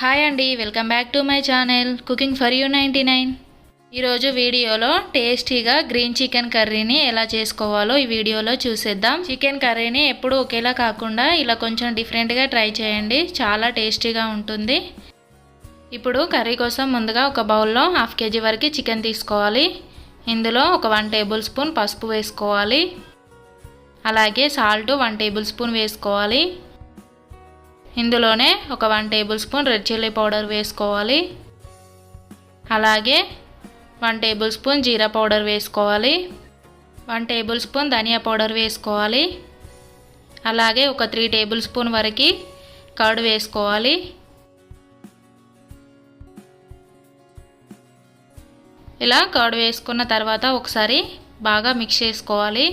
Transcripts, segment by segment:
Hi అండి welcome back to my channel cooking for you ninety nine. ఈరోజు వీడియోలో టేస్టీగా గ్రీన్ చికెన్ కర్రీని ఎలా చేసుకోవాలో ఈ వీడియోలో చూసేద్దాం. చికెన్ కర్రీని ఎప్పుడూ ఒకేలా కాకుండా ఇలా కొంచెం డిఫరెంట్గా ట్రై చేయండి చాలా టేస్టీగా ఉంటుంది. ఇప్పుడు కర్రీ కోసం ముందుగా ఒక బౌల్లో హాఫ్ కేజీ వరకు చికెన్ తీసుకోవాలి. ఇందులో ఒక వన్ టేబుల్ స్పూన్ పసుపు వేసుకోవాలి. అలాగే సాల్ట్ వన్ టేబుల్ స్పూన్ వేసుకోవాలి. ఇందులోనే ఒక one tablespoon red chilli powder వేసుకోవాలి. అలాగే వన్ టేబుల్ స్పూన్ జీరా పౌడర్ వేసుకోవాలి. వన్ టేబుల్ స్పూన్ ధనియా పౌడర్ వేసుకోవాలి. అలాగే ఒక త్రీ టేబుల్ స్పూన్ వరకు కర్డ్ వేసుకోవాలి. ఇలా కర్డ్ వేసుకున్న తర్వాత ఒకసారి బాగా మిక్స్ చేసుకోవాలి.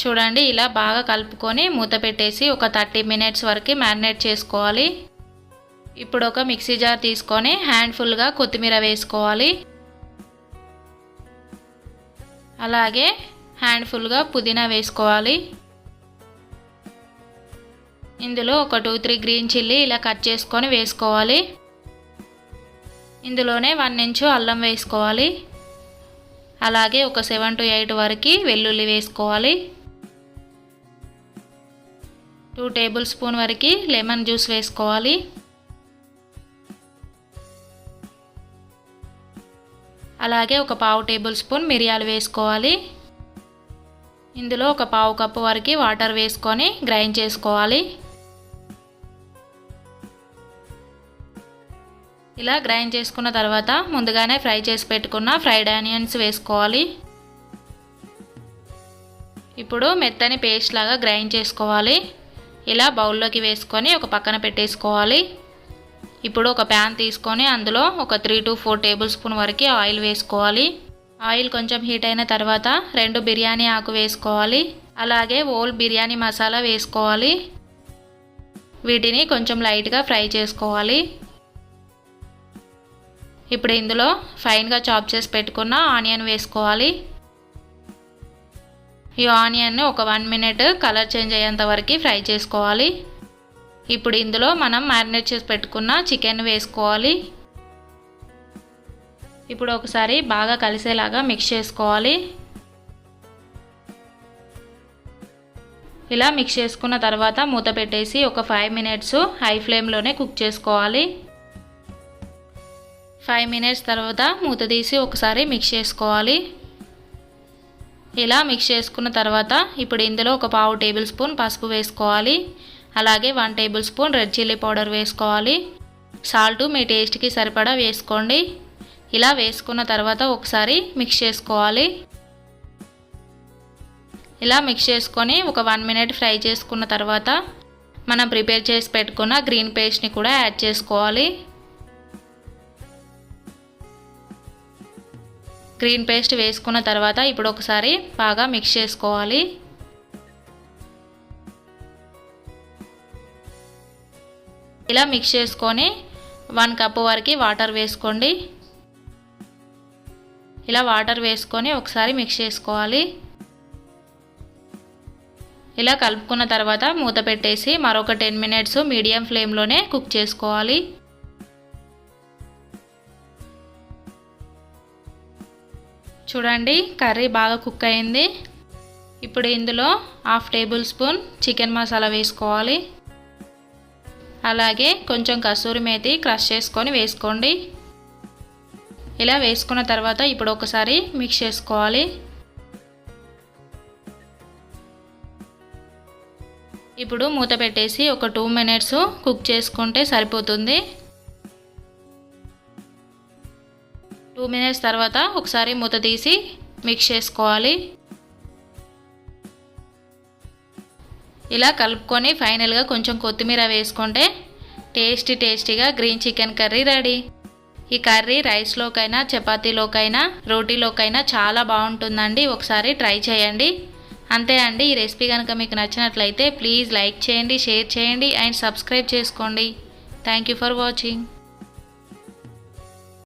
చూడండి ఇలా బాగా కలుపుకొని మూత పెట్టేసి ఒక థర్టీ మినిట్స్ వరకు మ్యారినేట్ చేసుకోవాలి. ఇప్పుడు ఒక మిక్సీ జార్ తీసుకొని హ్యాండ్ఫుల్గా కొత్తిమీర వేసుకోవాలి. అలాగే హ్యాండ్ఫుల్గా పుదీనా వేసుకోవాలి. ఇందులో ఒక టూ త్రీ గ్రీన్ చిల్లీ ఇలా కట్ చేసుకొని వేసుకోవాలి. ఇందులోనే వన్ ఇంచు అల్లం వేసుకోవాలి. అలాగే ఒక సెవెన్ టు ఎయిట్ వరకు వెల్లుల్లి వేసుకోవాలి. టూ టేబుల్ స్పూన్ వరకు లెమన్ జ్యూస్ వేసుకోవాలి. అలాగే ఒక పావు టేబుల్ స్పూన్ మిరియాలు వేసుకోవాలి. ఇందులో ఒక పావు కప్పు వరకు వాటర్ వేసుకొని గ్రైండ్ చేసుకోవాలి. ఇలా గ్రైండ్ చేసుకున్న తర్వాత ముందుగానే ఫ్రై చేసి పెట్టుకున్న ఫ్రైడ్ ఆనియన్స్ వేసుకోవాలి. ఇప్పుడు మెత్తని పేస్ట్ లాగా గ్రైండ్ చేసుకోవాలి. ఇలా బౌల్లోకి వేసుకొని ఒక పక్కన పెట్టేసుకోవాలి. ఇప్పుడు ఒక ప్యాన్ తీసుకొని అందులో ఒక three two four table spoon వరకు ఆయిల్ వేసుకోవాలి. ఆయిల్ కొంచెం హీట్ అయిన తర్వాత రెండు బిర్యానీ ఆకు వేసుకోవాలి. అలాగే ఓల్ బిర్యానీ మసాలా వేసుకోవాలి. వీటిని కొంచెం లైట్గా ఫ్రై చేసుకోవాలి. ఇప్పుడు ఇందులో ఫైన్గా చాప్ చేసి పెట్టుకున్న ఆనియన్ వేసుకోవాలి. ఈ ఆనియన్ని ఒక వన్ మినిట్ కలర్ చేంజ్ అయ్యేంత వరకు ఫ్రై చేసుకోవాలి. ఇప్పుడు ఇందులో మనం మ్యారినేట్ చేసి పెట్టుకున్న చికెన్ వేసుకోవాలి. ఇప్పుడు ఒకసారి బాగా కలిసేలాగా మిక్స్ చేసుకోవాలి. ఇలా మిక్స్ చేసుకున్న తర్వాత మూత పెట్టేసి ఒక ఫైవ్ మినిట్స్ హై ఫ్లేమ్లోనే కుక్ చేసుకోవాలి. ఫైవ్ మినిట్స్ తర్వాత మూత తీసి ఒకసారి మిక్స్ చేసుకోవాలి. ఇలా మిక్స్ చేసుకున్న తర్వాత ఇప్పుడు ఇందులో ఒక పావు టేబుల్ స్పూన్ పసుపు వేసుకోవాలి. అలాగే one table spoon red chilli powder వేసుకోవాలి. సాల్ట్ మీ టేస్ట్కి సరిపడా వేసుకోండి. ఇలా వేసుకున్న తర్వాత ఒకసారి మిక్స్ చేసుకోవాలి. ఇలా మిక్స్ చేసుకొని ఒక వన్ మినిట్ ఫ్రై చేసుకున్న తర్వాత మనం ప్రిపేర్ చేసి పెట్టుకున్న గ్రీన్ పేస్ట్ని కూడా యాడ్ చేసుకోవాలి. గ్రీన్ పేస్ట్ వేసుకున్న తర్వాత ఇప్పుడు ఒకసారి బాగా మిక్స్ చేసుకోవాలి. ఇలా మిక్స్ చేసుకొని వన్ కప్ వరకు వాటర్ వేసుకోండి. ఇలా వాటర్ వేసుకొని ఒకసారి మిక్స్ చేసుకోవాలి. ఇలా కలుపుకున్న తర్వాత మూత పెట్టేసి మరొక టెన్ మినిట్స్ మీడియం ఫ్లేమ్లోనే కుక్ చేసుకోవాలి. చూడండి కర్రీ బాగా కుక్ అయింది. ఇప్పుడు ఇందులో half table spoon chicken masala వేసుకోవాలి. అలాగే కొంచెం కసూరి మేతి క్రష్ చేసుకొని వేసుకోండి. ఇలా వేసుకున్న తర్వాత ఇప్పుడు ఒకసారి మిక్స్ చేసుకోవాలి. ఇప్పుడు మూత పెట్టేసి ఒక టూ మినిట్స్ కుక్ చేసుకుంటే సరిపోతుంది. టూ మినిట్స్ తర్వాత ఒకసారి మూత తీసి మిక్స్ చేసుకోవాలి. ఇలా కలుపుకొని ఫైనల్గా కొంచెం కొత్తిమీర వేసుకుంటే టేస్టీ టేస్టీగా గ్రీన్ చికెన్ కర్రీ రెడీ. ఈ కర్రీ రైస్లోకైనా చపాతీలోకైనా రోటీలోకైనా చాలా బాగుంటుందండి. ఒకసారి ట్రై చేయండి. అంతే అండి ఈ రెసిపీ కనుక మీకు నచ్చినట్లయితే ప్లీజ్ లైక్ చేయండి షేర్ చేయండి అండ్ సబ్స్క్రైబ్ చేసుకోండి. Thank you for watching.